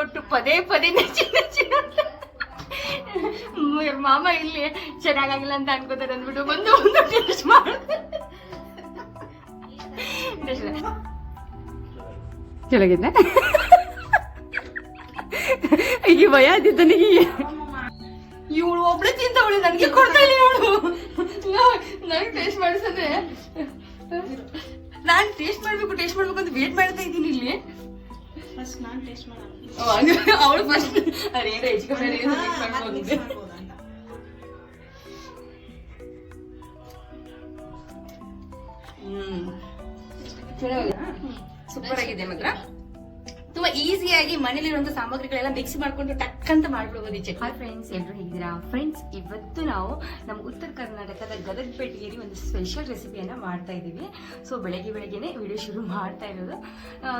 ಇಷ್ಟಪಟ್ಟು ಪದೇ ಪದೇ ನೆಚ್ಚಿ ನೆಚ್ಚಿ ಮಾಮ ಇಲ್ಲಿ ಚೆನ್ನಾಗಾಗಿಲ್ಲ ಅಂತ ಅನ್ಕೋತಾರೆ ಅಂದ್ಬಿಟ್ಟು ಒಂದು ಒಂದು ಟೇಸ್ಟ್ ಮಾಡ್ತಾರೆ. ಚೆನ್ನಾಗಿದೆ ಈಗ ಭಯ ಆದಿತ್ತು ನನಗೆ ಇವಳು ಒಬ್ಳು ತಿಂತವಳು ನನಗೆ ಕೊಡ್ತಾಳೆ ಇವಳು. ನನಗೆ ಟೇಸ್ಟ್ ಮಾಡಿಸಂದ್ರೆ ನಾನು ಟೇಸ್ಟ್ ಮಾಡ್ಬೇಕು ಟೇಸ್ಟ್ ಮಾಡ್ಬೇಕು ಅಂತ ವೇಟ್ ಮಾಡ್ತಾ ಇದ್ದೀನಿ ಇಲ್ಲಿ. ಫಸ್ಟ್ ನಾನು ಟೇಸ್ಟ್ ಮಾಡೋಣ ಅವಳು ಫಸ್ಟ್ ಅದೇನೋ ಹೆಚ್ಚು ಕಮ್ಮಿ ಏನೋ. ಹ್ಮ್. ಸೂಪರ್ ಆಗಿದೆ ಮಾತ್ರ. ತುಂಬಾ ಈಸಿಯಾಗಿ ಮನೇಲಿರುವಂತ ಸಾಮಗ್ರಿಗಳೆಲ್ಲ ಮಿಕ್ಸ್ ಮಾಡ್ಕೊಂಡು ಟಕ್ ಅಂತ ಮಾಡ್ಬಿಡ್ಬೋದು ಈಚೆ ಹಾಯ್ ಫ್ರೆಂಡ್ಸ್ ಎಲ್ಲರೂ ಹೇಗಿದ್ದೀರಾ? ಫ್ರೆಂಡ್ಸ್ ಇವತ್ತು ನಾವು ನಮ್ಮ ಉತ್ತರ ಕರ್ನಾಟಕದ ಗದಗ ಪೇಟೆಯಲ್ಲಿ ಒಂದು ಸ್ಪೆಷಲ್ ರೆಸಿಪಿಯನ್ನು ಮಾಡ್ತಾ ಇದ್ದೀವಿ. ಸೊ ಬೆಳಗ್ಗೆ ಬೆಳಗ್ಗೆನೆ ವಿಡಿಯೋ ಶುರು ಮಾಡ್ತಾ ಇರೋದು.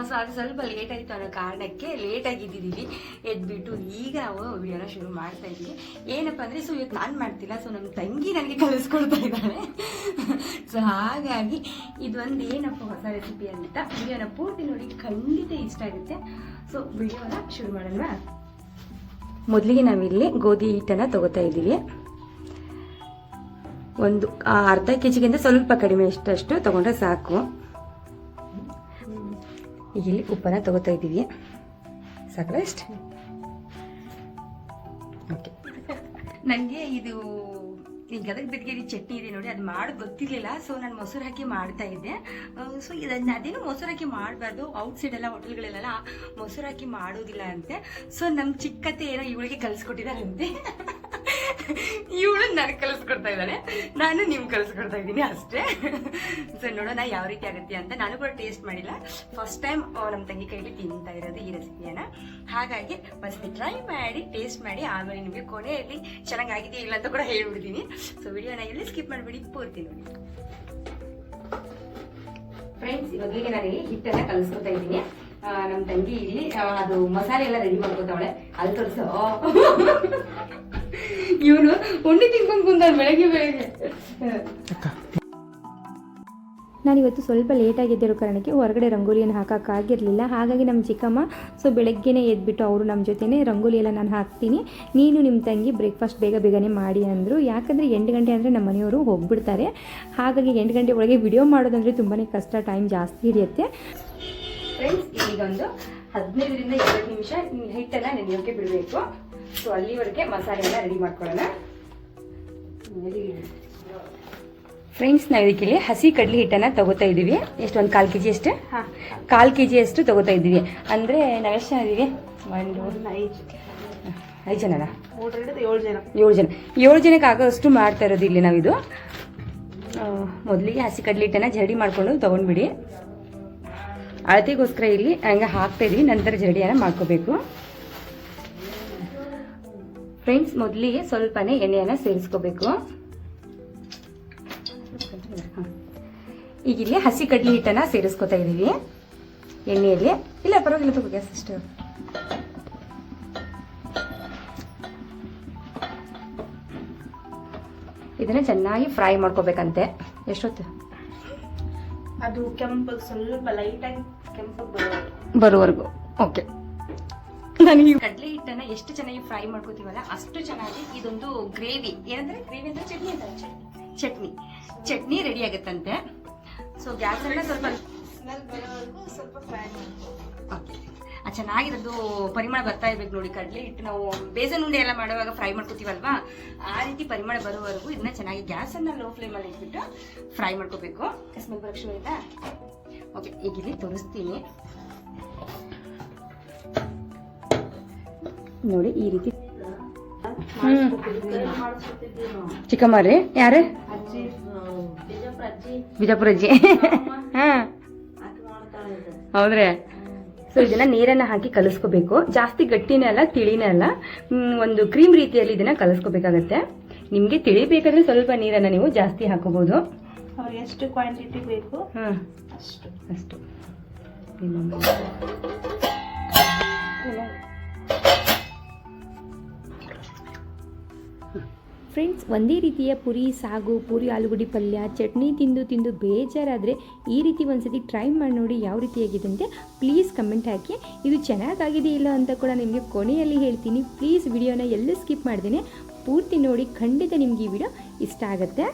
ಸೊ ಅದು ಸ್ವಲ್ಪ ಲೇಟ್ ಆಯಿತು ಅನ್ನೋ ಕಾರಣಕ್ಕೆ ಲೇಟ್ ಆಗಿದ್ದೀವಿ. ಎದ್ಬಿಟ್ಟು ಈಗ ನಾವು ವಿಡಿಯೋನ ಶುರು ಮಾಡ್ತಾ ಇದ್ದೀವಿ. ಏನಪ್ಪ ಅಂದರೆ ಸೊ ಇವತ್ತು ನಾನು ಮಾಡ್ತಿಲ್ಲ. ಸೊ ನಮ್ಮ ತಂಗಿ ನನಗೆ ಕಲಿಸ್ಕೊಡ್ತಾ ಇದ್ದಾಳೆ. ಸೊ ಹಾಗಾಗಿ ಇದೊಂದು ಏನಪ್ಪ ಹೊಸ ರೆಸಿಪಿ ಅಂತ. ವಿಡಿಯೋನ ಪೂರ್ತಿ ನೋಡಿ, ಖಂಡಿತ ಇಷ್ಟ ಆಗುತ್ತೆ. ಸೊ ವಿಡಿಯೋನ ಶುರು ಮಾಡೋಣ ಮೊದಲಿಗೆ ನಾವಿಲ್ಲಿ ಗೋಧಿ ಹಿಟ್ಟನ್ನು ತಗೋತಾ ಇದ್ದೀವಿ. ಒಂದು ಅರ್ಧ ಕೆ ಜಿಗಿಂತ ಸ್ವಲ್ಪ ಕಡಿಮೆ ಇಷ್ಟು ತಗೊಂಡ್ರೆ ಸಾಕು. ಇಲ್ಲಿ ಉಪ್ಪನ್ನ ತಗೋತಾ ಇದ್ದೀವಿ. ಸಾಕು ಅಷ್ಟೇ? ನನಗೆ ಇದು ಈ ಗದಗ ಬಿಡ್ಗೇರಿ ಚಟ್ನಿ ಇದೆ ನೋಡಿ, ಅದು ಮಾಡಿ ಗೊತ್ತಿರಲಿಲ್ಲ. ಸೊ ನಾನು ಮೊಸರು ಹಾಕಿ ಮಾಡ್ತಾ ಇದ್ದೆ. ಸೊ ಇದನ್ನು ಅದೇನು ಮೊಸರು ಹಾಕಿ ಮಾಡಬಾರ್ದು. ಔಟ್ ಸೈಡ್ ಎಲ್ಲ ಹೋಟೆಲ್ಗಳಲ್ಲೆಲ್ಲ ಮೊಸರು ಹಾಕಿ ಮಾಡೋದಿಲ್ಲ ಅಂತೆ. ಸೊ ನಮ್ಮ ಚಿಕ್ಕತೆ ಏನೋ ಇವಳಿಗೆ ಕಲಿಸ್ಕೊಟ್ಟಿದ್ದಾರಂತೆ ಇವಳು ನನಗೆ ಕಲಿಸ್ಕೊಡ್ತಾ ಇದ್ದಾಳೆ. ನಾನು ನಿಮ್ಗೆ ಕಲಿಸ್ಕೊಡ್ತಾ ಇದ್ದೀನಿ ಅಷ್ಟೇ. ಸೊ ನೋಡೋಣ ಯಾವ ರೀತಿ ಆಗುತ್ತೆ ಅಂತ. ನಾನು ಕೂಡ ಟೇಸ್ಟ್ ಮಾಡಿಲ್ಲ. ಫಸ್ಟ್ ಟೈಮ್ ನಮ್ಮ ತಂಗಿ ಕೈಲಿ ತಿಂತಾ ಇರೋದು ಈ ರೆಸಿಪಿಯನ್ನ. ಹಾಗಾಗಿ ಫಸ್ಟ್ ಟ್ರೈ ಮಾಡಿ ಟೇಸ್ಟ್ ಮಾಡಿ, ಆಮೇಲೆ ನಿಮಗೆ ಕೊನೆಯಲ್ಲಿ ಚೆನ್ನಾಗಾಗಿದೆಯಾ ಇಲ್ಲ ಅಂತ ಕೂಡ ಹೇಳ್ಬಿಡ್ತೀನಿ. ಸೊ ವಿಡಿಯೋನ ಇಲ್ಲಿ ಸ್ಕಿಪ್ ಮಾಡಿಬಿಡಿ. ಪೂರ್ತಿ ನೋಡಿ. ಫ್ರೆಂಡ್ಸ್ ಮೊದಲಿಗೆ ನಾನು ಹಿಟ್ಟನ್ನ ಕಲಿಸ್ಕೊತಾ ಇದ್ದೀನಿ. ನಮ್ಮ ತಂಗಿ ಇಲ್ಲಿ ಅದು ಮಸಾಲೆ ಎಲ್ಲ ರೆಡಿ ಮಾಡ್ಕೊತಾವಳೆ. ಅಲ್ಲಿ ತೋರಿಸೋ ಇವನು ಉಂಡಿ ತಿನ್ಕೊಂಡು ಕುಂದ ಬೆಳಗ್ಗೆ ಬೆಳಗ್ಗೆ. ನಾನಿವತ್ತು ಸ್ವಲ್ಪ ಲೇಟಾಗಿದ್ದಿರೋ ಕಾರಣಕ್ಕೆ ಹೊರಗಡೆ ರಂಗೋಲಿಯನ್ನು ಹಾಕೋಕ್ಕಾಗಿರಲಿಲ್ಲ ಹಾಗಾಗಿ ನಮ್ಮ ಚಿಕ್ಕಮ್ಮ ಸೊ ಬೆಳಗ್ಗೆನೇ ಎದ್ಬಿಟ್ಟು ಅವರು ನಮ್ಮ ಜೊತೆನೇ ರಂಗೋಲಿ ಎಲ್ಲ ನಾನು ಹಾಕ್ತೀನಿ. ನೀನು ನಿಮ್ಮ ತಂಗಿ ಬ್ರೇಕ್ಫಾಸ್ಟ್ ಬೇಗ ಬೇಗನೆ ಮಾಡಿ ಅಂದರು. ಯಾಕಂದರೆ ಎಂಟು ಗಂಟೆ ಅಂದರೆ ನಮ್ಮ ಮನೆಯವರು ಹೋಗ್ಬಿಡ್ತಾರೆ. ಹಾಗಾಗಿ ಎಂಟು ಗಂಟೆ ಒಳಗೆ ವಿಡಿಯೋ ಮಾಡೋದಂದರೆ ತುಂಬಾ ಕಷ್ಟ ಟೈಮ್ ಜಾಸ್ತಿ ಹಿಡಿಯುತ್ತೆ. ಫ್ರೆಂಡ್ಸ್ ಈಗೊಂದು ಹದಿನೈದರಿಂದ ಇಪ್ಪತ್ತು ನಿಮಿಷ ಹಿಟ್ಟನ್ನು ನೆನೆಯೋಕೆ ಬಿಡಬೇಕು. ಸೊ ಅಲ್ಲಿವರೆಗೆ ಮಸಾಲೆ ಎಲ್ಲ ರೆಡಿ ಮಾಡ್ಕೊಳ್ಳೋಣ ಫ್ರೆಂಡ್ಸ್ ನಾವು ಇದಕ್ಕೆ ಇಲ್ಲಿ ಹಸಿ ಕಡ್ಲಿ ಹಿಟ್ಟನ್ನ ತಗೋತಾ ಇದ್ದೀವಿ. ಎಷ್ಟು ಒಂದು ಕಾಲು ಕೆ ಜಿ ಅಷ್ಟು ಕಾಲು ಕೆ ಜಿ ಅಷ್ಟು ತಗೋತಾ ಇದ್ದೀವಿ. ಅಂದರೆ ನಾವೆಷ್ಟು ಜನ ಇದ್ದೀವಿ ಒಂದು ಐದು ಐದು ಜನನ? ಮೂರರಿಂದ ಏಳು ಜನ. ಏಳು ಜನ. ಏಳು ಜನಕ್ಕೆ ಆಗೋಷ್ಟು ಮಾಡ್ತಾ ಇರೋದು ಇಲ್ಲಿ ನಾವಿದು ಮೊದಲಿಗೆ ಹಸಿ ಕಡ್ಲಿ ಹಿಟ್ಟನ್ನ ಜರಡಿ ಮಾಡ್ಕೊಂಡು ತೊಗೊಂಡ್ಬಿಡಿ. ಅಳತೆಗೋಸ್ಕರ ಇಲ್ಲಿ ಹಂಗೆ ಹಾಕ್ತಾ ಇದ್ದೀವಿ ನಂತರ ಜರಡಿಯನ್ನು ಮಾಡ್ಕೋಬೇಕು. ಫ್ರೆಂಡ್ಸ್ ಮೊದಲಿಗೆ ಸ್ವಲ್ಪನೇ ಎಣ್ಣೆಯನ್ನು ಸೇರಿಸ್ಕೋಬೇಕು. ಈಗ ಇಲ್ಲಿ ಹಸಿ ಕಡ್ಲಿ ಹಿಟ್ಟನ್ನು ಸೇರಿಸ್ಕೊತಾ ಇದ್ದೀವಿ ಎಣ್ಣೆಯಲ್ಲಿ. ಇಲ್ಲ ಪರವಾಗಿಲ್ಲ ತಗೋ ಗ್ಯಾಸ್ ಅಷ್ಟು. ಇದನ್ನ ಚೆನ್ನಾಗಿ ಫ್ರೈ ಮಾಡ್ಕೋಬೇಕಂತೆ. ಎಷ್ಟೊತ್ತು? ಅದು ಕೆಂಪಗೆ ಸ್ವಲ್ಪ ಲೈಟಾಗಿ ಕೆಂಪಗೆ ಬರೋದು ಬರುವವರೆಗೂ ಓಕೆ ನನಗೆ ಕಡಲೆ ಹಿಟ್ಟನ್ನ ಎಷ್ಟು ಚೆನ್ನಾಗಿ ಫ್ರೈ ಮಾಡ್ಕೋತೀವಲ್ಲ ಅಷ್ಟು ಚೆನ್ನಾಗಿ ಇದೊಂದು ಗ್ರೇವಿ. ಏನಂದ್ರೆ ಗ್ರೇವಿ ಅಂದ್ರೆ ಚಟ್ನಿ ಅಂತ ಚಟ್ನಿ. ಚಟ್ನಿ ರೆಡಿ ಆಗುತ್ತಂತೆ. ಸೊ ಗ್ಯಾಸ್ ಅನ್ನ ಸ್ವಲ್ಪ ಸ್ವಲ್ಪ ಫ್ರೈ ಚೆನ್ನಾಗಿರೋದು ಪರಿಮಳ ಬರ್ತಾ ಇರ್ಬೇಕು ನೋಡಿ ಕಡಲೆ ಹಿಟ್ಟು ನಾವು ಬೇಸನ್ ಉಂಡೆ ಎಲ್ಲ ಮಾಡುವಾಗ ಫ್ರೈ ಮಾಡ್ಕೋತೀವಲ್ವಾ? ಆ ರೀತಿ ಪರಿಮಳ ಬರೋವರೆಗೂ ಇದನ್ನ ಚೆನ್ನಾಗಿ ಗ್ಯಾಸ್ ಅನ್ನ ಲೋ ಫ್ಲೇಮಲ್ಲಿ ಇಟ್ಬಿಟ್ಟು ಫ್ರೈ ಮಾಡ್ಕೋಬೇಕು. ಸ್ಮೆಲ್ ಬರಕ್ ಶುರು ಓಕೆ ಈಗ ಇಲ್ಲಿ ತೋರಿಸ್ತೀನಿ. ನೋಡಿ ಈ ರೀತಿ. ಚಿಕ್ಕಮ್ಮರಿ ಯಾರೇ? ಬಿಜಾಪುರ ಅಜ್ಜಿ. ಹಾ. ಹೌದ್ರೆ? ಸೊ ಇದನ್ನ ನೀರನ್ನ ಹಾಕಿ ಕಲಿಸ್ಕೋಬೇಕು. ಜಾಸ್ತಿ ಗಟ್ಟಿನೇ ಅಲ್ಲ ತಿಳಿನೇ ಅಲ್ಲ. ಒಂದು ಕ್ರೀಮ್ ರೀತಿಯಲ್ಲಿ ಇದನ್ನ ಕಲಿಸ್ಕೋಬೇಕಾಗತ್ತೆ. ನಿಮ್ಗೆ ತಿಳಿಬೇಕಾದ್ರೆ ಸ್ವಲ್ಪ ನೀರನ್ನ ನೀವು ಜಾಸ್ತಿ ಹಾಕೋಬಹುದು ಎಷ್ಟು ಕ್ವಾಂಟಿಟಿ ಬೇಕು ಹ್ಮ್ ಅಷ್ಟು. ಅಷ್ಟು. ಫ್ರೆಂಡ್ಸ್ ಒಂದೇ ರೀತಿಯ ಪುರಿ, ಸಾಗು, ಪೂರಿ, ಆಲೂಗಡ್ಡೆ ಪಲ್ಯ, ಚಟ್ನಿ ತಿಂದು ತಿಂದು ಬೇಜಾರಾದರೆ ಈ ರೀತಿ ಒಂದ್ಸತಿ ಟ್ರೈ ಮಾಡಿ ನೋಡಿ ಯಾವ ರೀತಿಯಾಗಿದೆ ಅಂತ ಪ್ಲೀಸ್ ಕಮೆಂಟ್ ಹಾಕಿ. ಇದು ಚೆನ್ನಾಗಾಗಿದೆ ಇಲ್ಲ ಅಂತ ಕೂಡ ನಿಮಗೆ ಕೊನೆಯಲ್ಲಿ ಹೇಳ್ತೀನಿ. ಪ್ಲೀಸ್ ವಿಡಿಯೋನ ಎಲ್ಲೂ ಸ್ಕಿಪ್ ಮಾಡ್ದೇನೆ. ಪೂರ್ತಿ ನೋಡಿ ಖಂಡಿತ ನಿಮ್ಗೆ ಈ ವಿಡಿಯೋ ಇಷ್ಟ ಆಗುತ್ತೆ.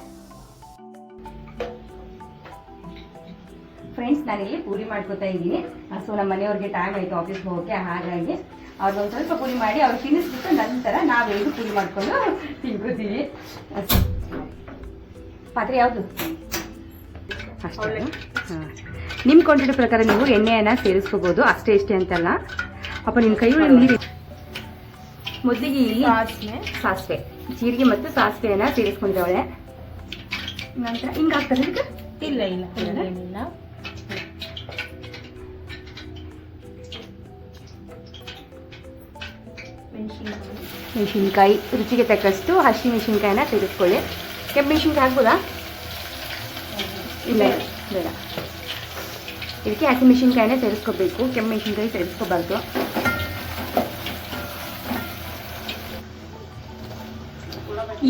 ಫ್ರೆಂಡ್ಸ್ ನಾನಿಲ್ಲಿ ಪೂರಿ ಮಾಡ್ಕೊತಾ ಇದ್ದೀನಿ. ಸೊ ನಮ್ಮ ಮನೆಯವ್ರಿಗೆ ಟೈಮ್ ಆಯಿತು ಆಫೀಸ್ಗೆ ಹೋಗೋಕ್ಕೆ ಹಾಗಾಗಿ ಅವ್ರಿಗೊಂದು ಸ್ವಲ್ಪ ಪುಡಿ ಮಾಡಿ ಅವ್ರು ತಿನ್ನಿಸ್ಬಿಟ್ಟು ನಂತರ ನಾವೆಲ್ಲರೂ ಪುಡಿ ಮಾಡ್ಕೊಂಡು ತಿನ್ಕೋತೀವಿ. ಪಾತ್ರೆ ಯಾವುದು? ಅಷ್ಟೇ. ಹಾಂ. ನಿಮ್ಮ ಕ್ವಾಂಟಿಟಿ ಪ್ರಕಾರ ನೀವು ಎಣ್ಣೆಯನ್ನು ಸೇರಿಸ್ಕೋಬೋದು. ಅಷ್ಟೇ ಇಷ್ಟೇ ಅಂತಲ್ಲ. ಅಪ್ಪ ನಿಮ್ಮ ಕೈ ನೀರಿ ಮೊದಲಿಗೆ ಸಾಸಿವೆ. ಸಾಸ್ವೆ. ಜೀರಿಗೆ ಮತ್ತು ಸಾಸಿವೆಯನ್ನು ಸೇರಿಸ್ಕೊಂಡಿದ್ದಾಳೆ. ನಂತರ ಹಿಂಗೆ ಇಲ್ಲ ಇಲ್ಲ ಇಲ್ಲ. ಮೆಣಸಿನಕಾಯಿ, ರುಚಿಗೆ ತಕ್ಕಷ್ಟು ಹಸಿ ಮೆಣಸಿನ್ಕಾಯಿನ ತೆಗೆದುಕೊಳ್ಳಿ. ಕೆಂಪು ಮೆಣಸಿನ್ಕಾಯಿ ಹಾಕ್ಬೋದಾ? ಇಲ್ಲ ಬೇಡ. ಇದಕ್ಕೆ ಹಸಿ ಮೆಣಸಿನ್ಕಾಯಿನೇ ತೆಗೆಸ್ಕೋಬೇಕು. ಕೆಂಪು ಮೆಣಸಿನ್ಕಾಯಿ ತೆಗೆಸ್ಕೋಬಾರ್ದು.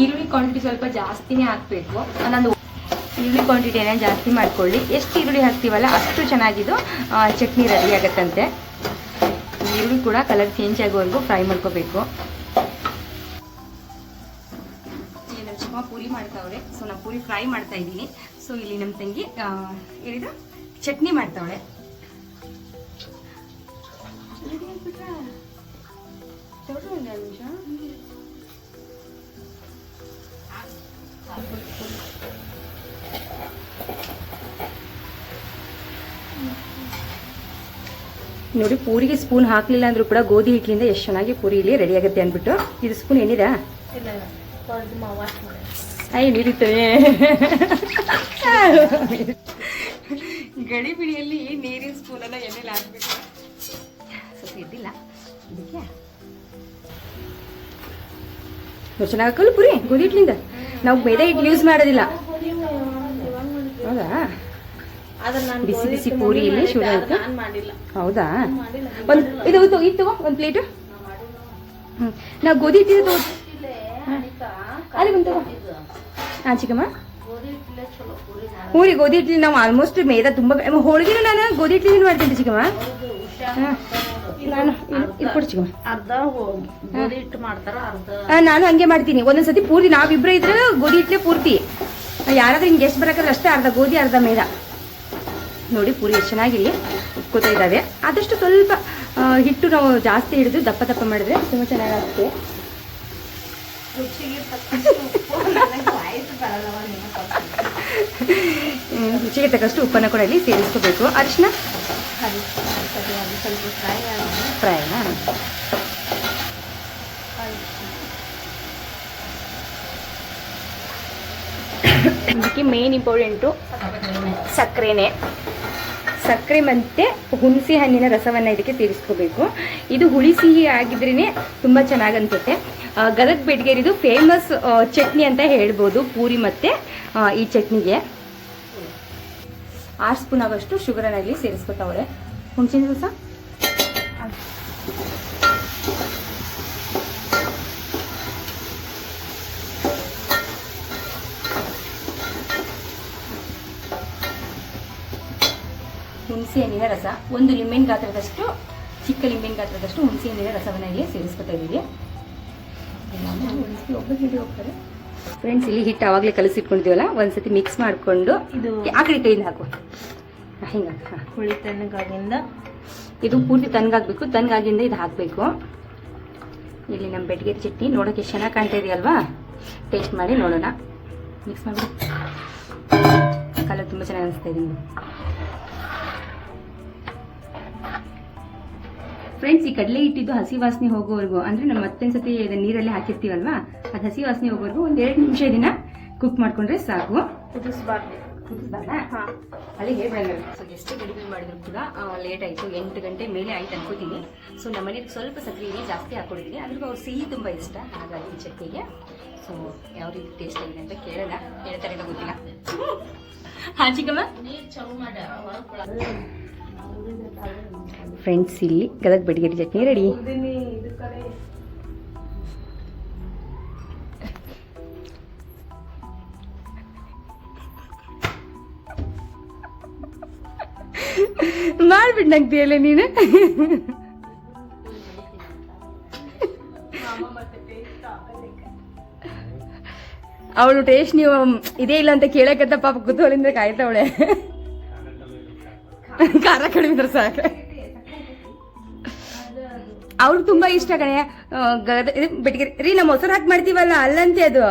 ಈರುಳ್ಳಿ ಕ್ವಾಂಟಿಟಿ ಸ್ವಲ್ಪ ಜಾಸ್ತಿನೇ ಹಾಕಬೇಕು. ನಾನು ಈರುಳ್ಳಿ ಕ್ವಾಂಟಿಟಿನ ಜಾಸ್ತಿ ಮಾಡ್ಕೊಳ್ಳಿ. ಎಷ್ಟು ಈರುಳ್ಳಿ ಹಾಕ್ತೀವಲ್ಲ ಅಷ್ಟು ಚೆನ್ನಾಗಿದ್ದು ಚಟ್ನಿ ರೆಡಿ ಆಗುತ್ತಂತೆ. ಈರುಳ್ಳಿ ಕೂಡ ಕಲರ್ ಚೇಂಜ್ ಆಗೋವರೆಗೂ ಫ್ರೈ ಮಾಡ್ಕೋಬೇಕು. ಪೂರಿ ಮಾಡ್ತಾವ್ರೆ. ಸೊ ನಾ ಪೂರಿ ಫ್ರೈ ಮಾಡ್ತಾ ಇದ್ದೀನಿ. ಸೊ ಇಲ್ಲಿ ನಮ್ಮ ತಂಗಿ ಹೇಳಿದ ಚಟ್ನಿ ಮಾಡ್ತಾವಳೆ. ನೋಡಿ, ಪೂರಿಗೆ ಸ್ಪೂನ್ ಹಾಕ್ಲಿಲ್ಲ ಅಂದ್ರೂ ಕೂಡ ಗೋಧಿ ಹಿಟ್ಟಿನಿಂದ ಎಷ್ಟು ಚೆನ್ನಾಗಿ ಪೂರಿ ಇಲ್ಲಿ ರೆಡಿ ಆಗುತ್ತೆ ಅಂದ್ಬಿಟ್ಟು. ಇದು ಸ್ಪೂನ್ ಏನಿದೆ? ಅಯ್ಯ ನೀರಿರ್ತವೆ ಗಡಿ ಬಿಡಿಯಲ್ಲಿ ನೀರಿನ ಸ್ಪೂನನ್ನು ಎಣ್ಣೆಲಿ ಹಾಕ್ಬೇಕು ಸ್ವಲ್ಪ ಇದ್ದಿಲ್ಲ ಚೆನ್ನಾಗಿ ಹಾಕಲ್ಲ ಪುರಿ? ಗೋಧಿ ಹಿಟ್ಲಿಂದ ನಾವು ಬೇರೆ ಹಿಟ್ಟು ಯೂಸ್ ಮಾಡೋದಿಲ್ಲ. ಹೌದಾ? ಬಿಸಿ ಬಿಸಿ ಪೂರಿ ಇಲ್ಲಿ ಶುರು ಅದು ಆಯ್ತು? ಹೌದಾ? ಒಂದು ಇದು ಇದು ತಗೋ ಒಂದು ಪ್ಲೇಟು. ಹ್ಞೂ ನಾವು ಗೋಧಿ ಹಿಟ್ಟಿದ್ದು ತಗೋ. ಅಲ್ಲಿ ಒಂದು ತಗೋ. ಹಾಂ ಚಿಕ್ಕಮ್ಮ. ಗೋಧಿ ಹಿಟ್ಟು ನಾವು ಆಲ್ಮೋಸ್ಟ್ ಮೇದ ತುಂಬ ಹೋಳಿಗೆನೂ ನಾನು ಗೋಧಿ ಇಡ್ಲಿ ಮಾಡ್ತೀನಿ ಚಿಕ್ಕಮ್ಮ. ನಾನು ಕೊಡು ಚಿಕ್ಕಮ್ಮ. ನಾನು ಹಂಗೆ ಮಾಡ್ತೀನಿ. ಒಂದೊಂದ್ಸತಿ ಪೂರ್ತಿ ನಾವಿಬ್ಬರೇ ಇದ್ರೆ ಗೋಧಿ ಹಿಟ್ಟೆ ಪೂರ್ತಿ. ಯಾರಾದ್ರೂ ಹಿಂಗೆ ಎಷ್ಟು ಬರೋಕ್ಕಾದ್ರೆ ಅಷ್ಟೇ ಅರ್ಧ ಗೋಧಿ ಅರ್ಧ ಮೇದ. ನೋಡಿ ಪೂರಿ ಎಷ್ಟು ಚೆನ್ನಾಗಿರಿ ಇದ್ದಾವೆ ಆದಷ್ಟು ಸ್ವಲ್ಪ ಹಿಟ್ಟು ನಾವು ಜಾಸ್ತಿ ಹಿಡಿದು ದಪ್ಪ ದಪ್ಪ ಮಾಡಿದ್ರೆ ತುಂಬ ಚೆನ್ನಾಗಾಗುತ್ತೆ ರುಚಿಗೆ ತಕ್ಕಷ್ಟು ಉಪ್ಪು ನನಗೆ ವಾಯ್ಸ್ ಬರಲ್ಲವ ನಿಮ್ಮ ಕೊಡ್ತೀನಿ. ಹ್ಮ್, ರುಚಿಗೆ ತಕ್ಕಷ್ಟು ಉಪ್ಪನ್ನು ಕೂಡ ಇಲ್ಲಿ ಸೇರಿಸ್ಕೋಬೇಕು ಅರಿಶಿನ ಸರಿ ಸರಿ ಅದು ಸ್ವಲ್ಪ ಫ್ರೈ ಆಗಿ ಫ್ರೈನಾ ಇದಕ್ಕೆ ಮೇನ್ ಇಂಪಾರ್ಟೆಂಟು ಸಕ್ಕರೆನೇ ಸಕ್ಕರೆ ಮತ್ತು ಹುಣಸೆ ಹಣ್ಣಿನ ರಸವನ್ನು ಇದಕ್ಕೆ ಸೇರಿಸ್ಕೋಬೇಕು. ಇದು ಹುಳಿ ಸಿಹಿ ಆಗಿದ್ರೇ ತುಂಬ ಚೆನ್ನಾಗಿ ಅನ್ಸುತ್ತೆ ಗದಗ ಬೆಡ್ಗೇರಿದು ಫೇಮಸ್ ಚಟ್ನಿ ಅಂತ ಹೇಳ್ಬೋದು ಪೂರಿ ಮತ್ತು ಈ ಚಟ್ನಿಗೆ. ಆರು ಸ್ಪೂನ್ ಆಗೋಷ್ಟು ಶುಗರ್ ಇಲ್ಲಿ ಸೇರಿಸ್ಕೊತಾವಳೆ ಹುಣಸಿನ ರಸ? ರಸ. ಒಂದು ಲಿಂಬೆನ ಗಾತ್ರದಷ್ಟು ಚಿಕ್ಕ ಲಿಂಬೆನ ಗಾತ್ರದಷ್ಟು ಹುಣಸೆ ಹಣ್ಣಿನ ರಸವನ್ನು ಇಲ್ಲಿ ಸೇರಿಸ್ಕೊತಾ ಇದ್ದೀವಿ. ಹೋಗ್ತಾರೆ. ಫ್ರೆಂಡ್ಸ್ ಇಲ್ಲಿ ಹಿಟ್ಟು ಆವಾಗಲೇ ಕಲಸಿಟ್ಕೊಂಡಿದ್ದೀವಲ್ಲ ಒಂದ್ಸತಿ ಮಿಕ್ಸ್ ಮಾಡಿಕೊಂಡು ಇದು ಆ ಕಡೆ ಕೈಯಿಂದ ಹಾಕು ಹಿಂಗೆ ಹುಳಿ ತಣ್ಣಗಾಗಿಂದ? ಇದು ಪೂರ್ತಿ ತನ್ಗಾಗಬೇಕು ತನ್ಗಾಗಿಂದ ಇದು ಹಾಕಬೇಕು. ಇಲ್ಲಿ ನಮ್ಮ ಬೆಟ್ಟಿಗೆ ಚಟ್ನಿ ನೋಡೋಕೆ ಎಷ್ಟು ಚೆನ್ನಾಗಿ ಕಾಣ್ತಾ ಇದೆಯಲ್ವಾ ಟೇಸ್ಟ್ ಮಾಡಿ ನೋಡೋಣ. ಮಿಕ್ಸ್ ಮಾಡಿ ಕಲರ್ ತುಂಬ ಚೆನ್ನಾಗಿ ಅನಿಸ್ತಾ ಇದೆ ಫ್ರೆಂಡ್ಸ್ ಈ ಕಡಲೆ ಇಟ್ಟಿದ್ದು ಹಸಿ ವಾಸನೆ ಹೋಗೋವರೆಗೂ ಅಂದರೆ ನಮ್ಮ ಮತ್ತೊಂದು ಸತಿ ಇದನ್ನ ನೀರಲ್ಲಿ ಹಾಕಿರ್ತೀವಲ್ವಾ? ಅದು ಹಸಿ ವಾಸನೆ ಹೋಗೋವರೆಗೂ ಒಂದು ಎರಡು ನಿಮಿಷ ಇದನ್ನ ಕುಕ್ ಮಾಡ್ಕೊಂಡ್ರೆ ಸಾಕು. ಕುದಿಸ್ಬಾರ್ದು. ಕುದಿಸ್ಬಾರ್ದಾ? ಹಾ. ಅಲ್ಲಿ ಹೇಳಿ ಸೊ ಎಷ್ಟು ಗಡಿಮೆ ಮಾಡಿದ್ರು ಕೂಡ ಲೇಟ್ ಆಯಿತು. ಎಂಟು ಗಂಟೆ ಮೇಲೆ ಆಯ್ತು ಅನ್ಕೋತೀನಿ. ಸೊ ನಮ್ಮ ಮನೇಲಿ ಸ್ವಲ್ಪ ಸಕ್ಕರೆ ಜಾಸ್ತಿ ಹಾಕೊಂಡಿದ್ದೀನಿ. ಅದ್ರಿಗೂ ಅವ್ರು ಸಿಹಿ ತುಂಬ ಇಷ್ಟ. ಹಾಗಾಗಿ ಚಕ್ಕೆಗೆ ಚಟ್ನಿಗೆ. ಸೊ ಯಾವ ರೀತಿ ಟೇಸ್ಟ್ ಆಗಿದೆ ಅಂತ ಕೇಳಲ್ಲ ಹೇಳ್ತಾರೆ ಗೊತ್ತಿಲ್ಲ. ಹಾಂ ಚಿಕ್ಕಮ್ಮ? ಫ್ರೆಂಡ್ಸ್ ಇಲ್ಲಿ ಗದಗ ಬೆಡಿಗೇರಿ ಚಟ್ನಿ ರೆಡಿ ಮಾಡ್ಬಿಟ್ಟು ನಗ್ದಿಯಲ್ಲ ನೀನು. ಅವಳು ಟೇಸ್ಟ್ ನೀವು ಇದೇ ಇಲ್ಲ ಅಂತ ಕೇಳಕತ್ತ ಪಾಪ ಕುತೂಹಲಿಂದ ಕಾಯ್ತಾವಳೆ. ಖಾರ ಕಡಿಮೆ ಇದ್ರೆ ಸಾಕು. ಅವ್ರಿಗೆ ತುಂಬಾ ಇಷ್ಟ ಕಣೆ. ಬೆಟ್ಗೆ ರೀ ನಮ್ಮ ಮೊಸರು ಹಾಕಿ ಮಾಡ್ತೀವಲ್ಲ, ಅಲ್ಲಂತೆ ಅದು.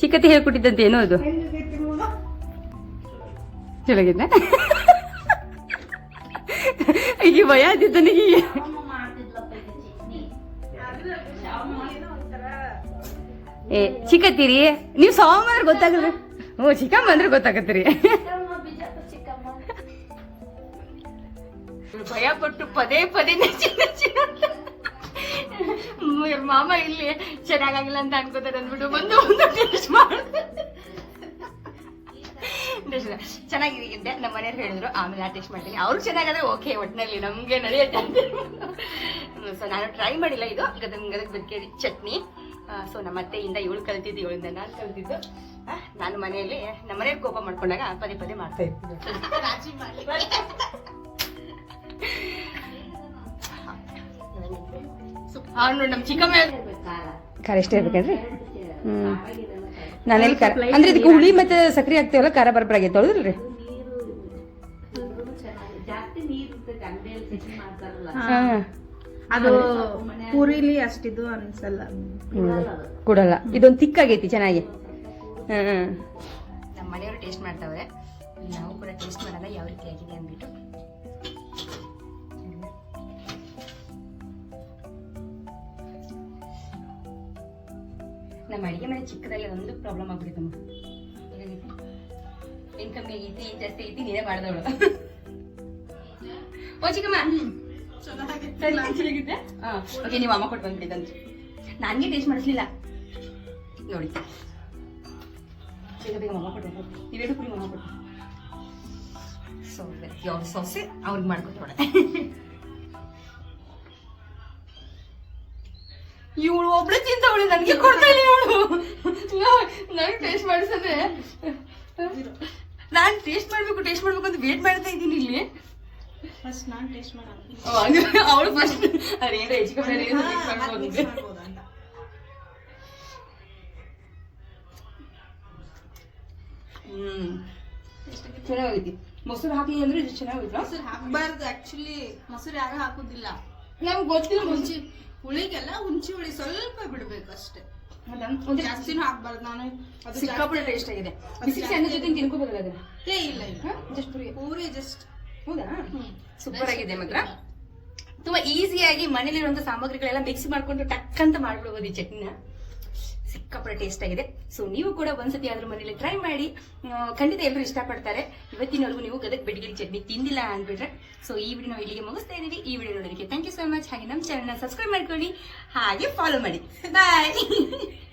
ಚಿಕ್ಕತಿ ಹೇಳ್ಕೊಟ್ಟಿದ್ದಂತೆ ಏನೋ ಅದು. ಕೆಳಗಿದ್ದ ಈಗ ಭಯ ಆದಿತ್ತು ನನಗೆ. ಏ ಚಿಕ್ಕತ್ತೀರಿ ನೀವು ಸೋಮವಾರ ಗೊತ್ತಾಗಲ್ಲ ಹ್ಞೂ ಚಿಕ್ಕಮ್ಮ ಅಂದ್ರೆ ಗೊತ್ತಾಗತ್ತೀರಿ ಭಯ ಪಟ್ಟು ಪದೇ ಪದೇ ಮಾಮ ಇಲ್ಲಿ ಚೆನ್ನಾಗಾಗಿಲ್ಲ ಅಂತ ಅನ್ಕೋತಾರೆ ಅಂದ್ಬಿಟ್ಟು ಬಂದು ಒಂದು ಟೇಸ್ಟ್ ಮಾಡಿದೆ ನಮ್ಮ ಮನೆಯವ್ರು ಹೇಳಿದ್ರು ಆಮೇಲೆ ಆ ಟೇಸ್ಟ್ ಮಾಡ್ತೀನಿ. ಅವ್ರು ಚೆನ್ನಾಗಾದ್ರೆ ಓಕೆ ಒಟ್ಟಿನಲ್ಲಿ ನಮಗೆ ನಡೆಯುತ್ತೆ ಅಂತ. ಸೊ ನಾನು ಟ್ರೈ ಮಾಡಿಲ್ಲ ಇದು. ಗದಗ ಗದಗ ಬದುಕೇರಿ ಚಟ್ನಿ. ಸೊ ನಮ್ಮ ಅತ್ತೆಯಿಂದ ಇವಳು ಕಲ್ತಿದ್ದು ಇವಳಿಂದ ನಾನು ಕಲ್ತಿದ್ದು. ನಾನು ಮನೆಯಲ್ಲಿ ನಮ್ಮ ಮನೆಯವ್ರು ಕೋಪ ಮಾಡ್ಕೊಂಡಾಗ ಪದೇ ಪದೇ ಮಾಡ್ತಾ ಖಾರ ಇಷ್ಟ ಎಷ್ಟೇ ಇರ್ಬೇಕೇನ್ರಿ? ಹ್ಮ್. ನಾನೆಲ್ಲಿ ಖಾರ. ಅಂದ್ರೆ ಇದಕ್ಕೆ ಹುಳಿ ಮತ್ತೆ ಸಕ್ರೆ ಹಾಕ್ತೇವಲ್ಲ ಖಾರ ಬರಬರಾಗೈತೆ ತೊಳೆದ್ರಿ ನೀರು ಇದ್ರೂ ಚೆನ್ನಾಗಿ ಜಾಸ್ತಿ ನೀರು ಇರ್ತೈತೆ ಅಂಗಡಿಯಲ್ಲಿ ಚಟ್ನಿ ಮಾಡ್ತಾರಲ್ಲ. ಹಾ. ಅದು ಪೂರಿಲಿ ಅಷ್ಟಿದು ಅನ್ಸಲ್ಲ. ಕೊಡಲ್ಲ ಇದೊಂದು ತಿಕ್ಕಾಗೈತಿ ಚೆನ್ನಾಗಿ. ಹ್ಮ್ ನಮ್ಮ ಮನೆಯವರು ಟೇಸ್ಟ್ ಮಾಡ್ತಾವ್ರೆ. ನಾವು ಕೂಡ ಟೇಸ್ಟ್ ಮಾಡಲ್ಲ ಯಾವ ರೀತಿ ಆಗಿದೆ ಅಂದ್ಬಿಟ್ಟು. ನಮ್ಮ ಅಡಿಗೆ ಮನೆ ಚಿಕ್ಕದಾಗಿ ಒಂದು ಪ್ರಾಬ್ಲಮ್ ಆಗ್ಬಿಟ್ಟಿದೆ ನಮ್ಮ ಏನ್ ಕಮ್ಮಿ ಆಗೈತಿ ಏನ್ ಜಾಸ್ತಿ ಐತಿ ನೀನೇ ಮಾಡ್ದವಳು. ಓ ಚಿಕ್ಕಮ್ಮ. ಓಕೆ ನೀವು ಅಮ್ಮ ಕೊಟ್ಟು ಬಂದ್ಬಿಟ್ಟಿದ್ದಂತೆ ನನಗೆ ಟೇಸ್ಟ್ ಮಾಡಿಸ್ಲಿಲ್ಲ. ನೋಡಿ. ಬೇಗ ಬೇಗ ಮಮ್ಮ ಕೊಟ್ಟು ನೀವೇನು ಕುಡಿ ಮಮ್ಮ ಕೊಟ್ಟು ಸೊ ಯಾವ ಸೊಸೆ ಅವ್ರಿಗೆ ಮಾಡ್ಕೊಟ್ಟೋಳೆ ಇವಳು ಒಬ್ಳೆ ತಿಂತವಳು, ನನಗೆ ಕೊಡ್ತಾ ಇಲ್ಲ ಇವಳು. ನನಗೆ ಟೇಸ್ಟ್ ಮಾಡಿಸಂದ್ರೆ ನಾನು ಟೇಸ್ಟ್ ಮಾಡಬೇಕು ಟೇಸ್ಟ್ ಮಾಡ್ಬೇಕು ಅಂತ ವೇಟ್ ಮಾಡ್ತಾ ಇದ್ದೀನಿ ಇಲ್ಲಿ. ಫಸ್ಟ್ ನಾನ್ ಟೇಸ್ಟ್ ಮಾಡೋಣ ಅವಳು ಫಸ್ಟ್ ಅದೇನೋ mix ಮಾಡ್ಬೋದು ಅಂತ. ಹ್ಮ್. ಚೆನ್ನಾಗೈತಿ ಮೊಸರು ಹಾಕಿ ಅಂದ್ರೆ ಇದು ಚೆನ್ನಾಗೈತಾ ಮೊಸರು ಹಾಕ್ಬಾರ್ದು ಆಕ್ಚುಲಿ ಮೊಸರು ಯಾರು ಹಾಕುದಿಲ್ಲ. ನಮ್ಗೆ ಗೊತ್ತಿಲ್ಲ ಹುಂಚಿ ಹುಳಿಗೆಲ್ಲ ಹುಂಚಿ ಹುಳಿ ಸ್ವಲ್ಪ ಬಿಡ್ಬೇಕು ಅಷ್ಟೇ. ಜಾಸ್ತಿನೂ ಹಾಕ್ಬಾರ್ದು ನಾನು ಅದು ಸಿಕ್ಕಾಪಟ್ಟೆ ಟೇಸ್ಟ್ ಆಗಿದೆ. ಬಿಸಿ ಬಿಸಿ ಅನ್ನ ಜೊತೆ ತಿನ್ಕೋಬೇಕಲ್ಲ ಅದನ್ನ? ಏ ಇಲ್ಲ ಇಲ್ಲ. ಜಸ್ಟ್ ಪುರಿ ಪೂರಿ ಜಸ್ಟ್ ಹೌದಾ? ಸೂಪರ್ ಆಗಿದೆ ಮಾತ್ರ ತುಂಬಾ ಈಸಿಯಾಗಿ ಮನೇಲಿರುವಂತ ಸಾಮಗ್ರಿಗಳೆಲ್ಲ ಮಿಕ್ಸ್ ಮಾಡ್ಕೊಂಡು ಟಕ್ ಅಂತ ಮಾಡ್ಬಿಡ್ಬೋದು ಈ ಚಟ್ನಿನ. ಸಿಕ್ಕಾಪಟ್ಟೆ ಟೇಸ್ಟ್ ಆಗಿದೆ. ಸೊ ನೀವು ಕೂಡ ಒಂದ್ಸತಿ ಆದ್ರೂ ಮನೇಲಿ ಟ್ರೈ ಮಾಡಿ. ಖಂಡಿತ ಎಲ್ಲರೂ ಇಷ್ಟಪಡ್ತಾರೆ. ಇವತ್ತಿನವರೆಗೂ ನೀವು ಗದಗ ಬೆಡಗಿರಿ ಚಟ್ನಿ ತಿಂದಿಲ್ಲ ಅಂದ್ಬಿಟ್ರೆ. ಸೊ ಈ ವಿಡಿಯೋ ನಾವು ಇಲ್ಲಿಗೆ ಮುಗಿಸ್ತಾ ಇದೀವಿ. ಈ ವಿಡಿಯೋ ನೋಡೋದಕ್ಕೆ ಥ್ಯಾಂಕ್ ಯು ಸೋ ಮಚ್ ಹಾಗೆ ನಮ್ಮ ಚಾನಲ್ನ ಸಬ್ಸ್ಕ್ರೈಬ್ ಮಾಡ್ಕೊಳ್ಳಿ. ಹಾಗೆ ಫಾಲೋ ಮಾಡಿ. ಬಾಯ್